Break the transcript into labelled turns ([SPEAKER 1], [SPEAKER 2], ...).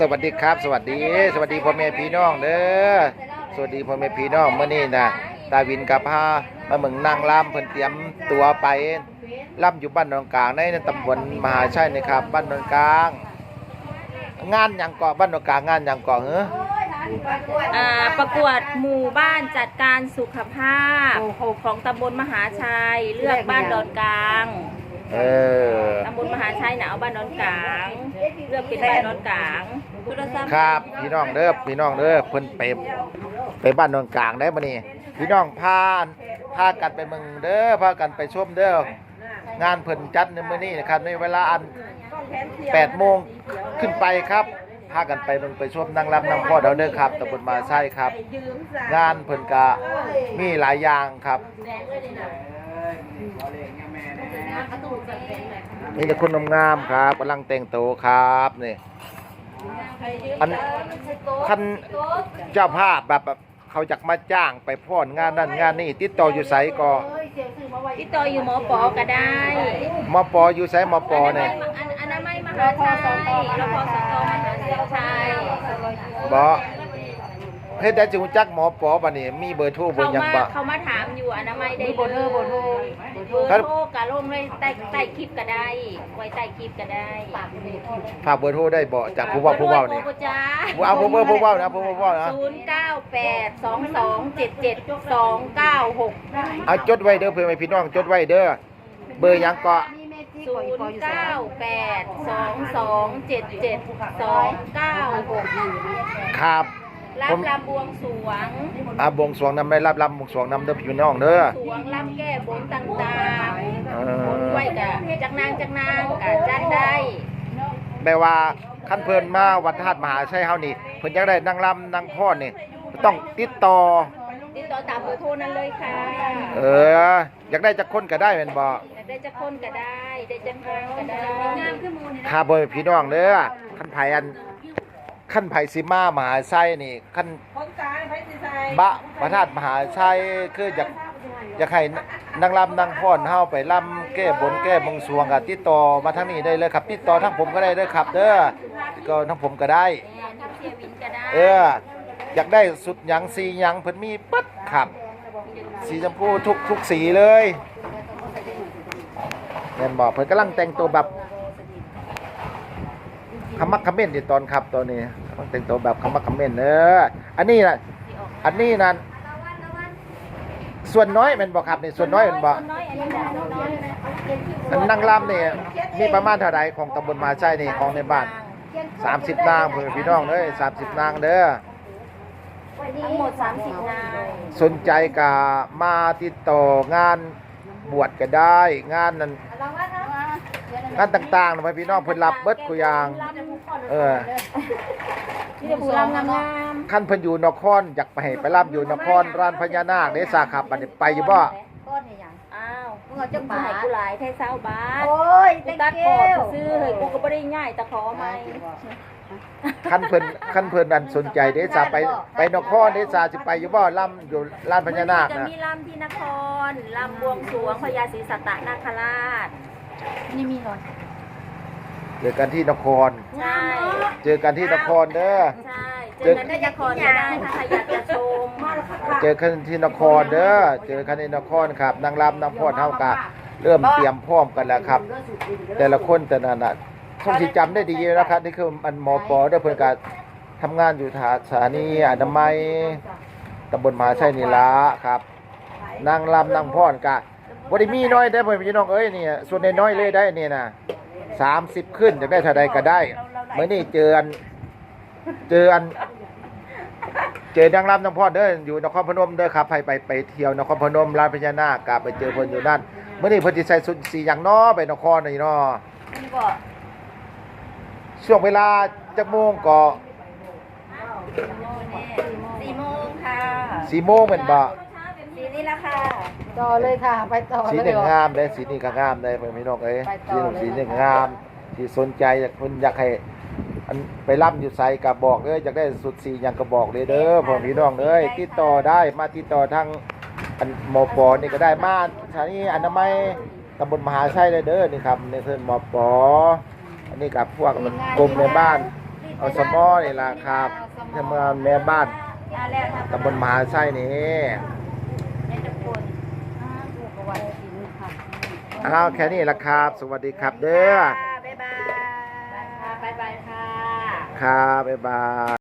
[SPEAKER 1] สวัสดีครับ สวัสดี สวัสดีพ่อแม่พี่น้องเด้อสวัสดีพ่อแม่พี่น้องเมื่อนี้นะตาวินกับพามาเมืองนางล่ำเพิ่นเตรียมตัวไปล่ำอยู่บ้านนนกลางในตำบลมหาชัยนะครับ บ้านนนกลาง งานยังเกาะบ้านนนกลางงานยังเกาะเหรอ
[SPEAKER 2] อ่าประกวดหมู่บ้านจัดการสุขภาพของตำบลมหาชัย เลือกบ้านดอนกลาง
[SPEAKER 1] เออ
[SPEAKER 2] ตำบลมหาชัยหนาวบ้านดอนกลาง เลือกเป็นบ้านดอนกลางโทรศัพท์
[SPEAKER 1] ครับพี่น้องเด้อพี่น้องเด้อเพิ่นไปไปบ้านนนกลางได้บ่นี่พี่น้องพาพากันไปเมืองเด้อพากันไปชมเด้องานเพิ่นจัดในมื้อนี้นะครับในเวลาอัน8โมงขึ้นไปครับพากันไปเบิ่งไปชมนางรำนางพ่อเดาเด้อครับตำบลมาไส้ครับ งานเพิ่นก็มีหลายอย่างครับ มีแต่คนงามๆครับกำลังแต่งตัวครับนี่อัน คันเจ้าภาพแบบแบบเขาอยากมาจ้างไปพ่อนงานนั่นงานนี่ติดต่ออยู่ไสก็
[SPEAKER 2] ที่ต่ออยู่หมอปอก็ได้
[SPEAKER 1] มปออยู่ไสมปอเนี่ย
[SPEAKER 2] อันอนามัยมหาชัยรพสตมหาชัย
[SPEAKER 1] บ่ เฮ็ดได้จังจักหมอปอบัดนี้มีเบอร์โทรเบอ
[SPEAKER 2] เขา
[SPEAKER 1] ร์หยัง
[SPEAKER 2] มา
[SPEAKER 1] บ่
[SPEAKER 2] เขามาถามอยู่อนามัยได้
[SPEAKER 3] บนเออบนโทร
[SPEAKER 2] เบอร์โทรกะลงเลยใต้ใต้คลิปก็ได้ ไว้ใต้คลิปก็ได้
[SPEAKER 1] ฝากเบอร์โทรได้บ่จากผู้เว่าผู้เว้านี่
[SPEAKER 2] โทรจ้า
[SPEAKER 1] เอาผู้เว้าผู้เว้านะผู้เว้านะ
[SPEAKER 2] ศูนย์เก้าแปดสองสองเจ็ดเจ็ดสองเก้าหก
[SPEAKER 1] เอาจดไว้เด้อเพื่อนพี่น้องจดไว้เด้อเบอร์หยังก็
[SPEAKER 2] ศูนย์เก้าแปดสองสองเจ็ดเจ็ดสองเก้าหก
[SPEAKER 1] ครับ
[SPEAKER 2] รั
[SPEAKER 1] ผ
[SPEAKER 2] บ
[SPEAKER 1] ม
[SPEAKER 2] ลำบวงสรวง
[SPEAKER 1] อ่าบวงสรวงนำได้รับรับบวงสรวงนำเด้อพี่น้องเด้อ
[SPEAKER 2] สรวงลำแก้บนต่าง
[SPEAKER 1] เอ
[SPEAKER 2] ๆบน
[SPEAKER 1] อ
[SPEAKER 2] ไว้กะจักนางจักนางกะจัดได้
[SPEAKER 1] แปลว่าคันเพิ่นมาวัดธาตุมหาชัยเฮานี่เพิ่นอยากได้นางรำนางพ่อนี่ต้องติดต่อ
[SPEAKER 2] ติดต่อตามเบอร์โทรนั้นเลยค่ะ
[SPEAKER 1] เออ อยากได้จักคนก็ได้แม่นบ่
[SPEAKER 2] ได้จะคนก็ได้ ได้จะครั้งก็ได้งามขึ้นมูล
[SPEAKER 1] ถ้าบ่พี่น้องเด้อคันไผอัน คันไผสิมามหาชัยนี่คัน
[SPEAKER 3] คนกลางไผสิใส่
[SPEAKER 1] บะพระธาตุมหาชัยคืออยากอยากให้นางรำนางพ่อนเฮาไปรำแก้บนแก้บวงสรวงก็ติดต่อมาทางนี้ได้เลยครับ ติดต่อทั้งผมก็ได้เด้อครับ เด้อก็ทั้งผมก็ได้
[SPEAKER 2] ทับเสียวินก็ได้
[SPEAKER 1] เออ อยากได้สุดหยังสีหยังเพิ่นมีปัดครับ สีชมพูทุกทุกสีเลยเห็นบอกเพิ่นกำลังแต่งตัวแบบ ขมักเขม้นดิตอนครับตอนนี้กำลังแต่งตัวแบบขมักเขม้นเอออันนี้นะอันนี้นั่นส่วนน้อยแมันบอกครับนี่ส่วนน้อยแมันบอก
[SPEAKER 2] น้อยอันนี้จ้ะน้อย
[SPEAKER 1] อันนั่งรำนี่มีประมาณเท่าใดของตำบลมาใช่นี่ของในบ้าน30นางเพื่อนพี่น้องเด้อ30นางเด้อ
[SPEAKER 2] ทั้งหมด30นาย
[SPEAKER 1] สนใจกะมาติดต่องานบวชก็ได้ งานนั้นงานต่างๆนะพี่น้องเพิ่นรับเบิดคุอย่าง เออ
[SPEAKER 2] นี่จะผู้รำงาม
[SPEAKER 1] ขั้นเพิ่นอยู่นครอยากไปให้ไปรับอยู่นครร้านพญานาคเด้สาขาบัดนี้ไปอยู่บ่
[SPEAKER 2] ๆอ้าวมึงเอาจังบาทกูหลายไทยเศร้าบาท
[SPEAKER 3] โอ้ย
[SPEAKER 2] กูตัดขอบซื้อเฮ้ยกูก็บ่ได้ง่ายตะขอไหม
[SPEAKER 1] ขั้นเพิ่นขั้นเพิ่นนั้นสนใจเด้สาไปไปนครเด้สาสิไปอยู่บ่ล่ำอยู่ร้านพญานาค
[SPEAKER 2] จะ
[SPEAKER 1] นะ
[SPEAKER 2] มีลำที่นครลำบวงสรวงพญาศรีสัตตนาคราชนี่มีหรอ
[SPEAKER 1] เจอกันที่นคร
[SPEAKER 2] ใช่
[SPEAKER 1] เจอกันที่นครเด้อ
[SPEAKER 2] ใช่เจอกันที่นครก็ได้ถ้าใครอยากจะชม
[SPEAKER 1] เจอกันที่นครเด้อ เจอกันที่นครครับนางรำนางพอดเท่ากับเริ่มเตรียมพร้อมกันแล้วครับ แต่ละคนแต่ละน่ะต้องสิจำได้ดีนะครับนี่คือมันมปเด้อเพิ่นก็ทำงานอยู่สถานีอนามัยตำบลมหาชัยนี่ละครับนางรำนางพอดกะบ่ได้มีน้อยได้อพ่อพี่น้องเอ้ยนี่ส่วนน้อยๆเลยได้นี่นะ 30ขึ้นจะได้เท่าใดก็ได้เมื่อนี้เจออันเจออันเจอนางรำนางพอดเด้ออยู่นครพนมเด้อครับไปไปไปเที่ยวนครพนมร้านพญานาคกะไปเจอเพิ่นอยู่นั่นเมื่อนี้เพิ่นสิใส่สุดสีหยังน้อไปนครนี่น้อช่วงเวลาจักโมงก็
[SPEAKER 2] สี่โมงค่ะ
[SPEAKER 1] 4โมงแม่นบ่
[SPEAKER 2] สี นี่ละค่ะ
[SPEAKER 3] ต่อเลยค่ะ ไปต่อ
[SPEAKER 1] สี
[SPEAKER 3] เลย
[SPEAKER 1] หนึ่งงามได้สีนี้ก็งามได้เพิ่นพี่น้องเอ้ย
[SPEAKER 3] ไปต่
[SPEAKER 1] สี
[SPEAKER 3] อ
[SPEAKER 1] หนึ่ง
[SPEAKER 3] เลย
[SPEAKER 1] สีหนึ่งงามที่สนใจอยากเพิ่นอยากให้อันไปรับอยู่ไสก็บอกเด้ออยากได้สุดสีหยังก็บอกเลยเด้อพ่อพี่น้องเอ้ยติดต่อได้มาติดต่อทางอันมปนี่ก็ได้มาสถานีอนามัยตำบลมหาชัยเลยเด้อนี่ครับนี่คือมปอันนี้กับพวกมันกรมในบ้าน
[SPEAKER 2] รีด
[SPEAKER 1] อสมอนี่ล่ะครับทำงานแม่บ้าน
[SPEAKER 2] มาแล้วค่ะ
[SPEAKER 1] ตำบลมหาชัยนี่
[SPEAKER 2] ในตำบล
[SPEAKER 3] ลูกก็ว่ากินค่ะ
[SPEAKER 1] อ้าวแค่นี้ล่ะครับ สวัสดีครับเด้อ
[SPEAKER 2] บ๊ายบาย บ๊ายบายค่ะ
[SPEAKER 1] ครับบ๊ายบาย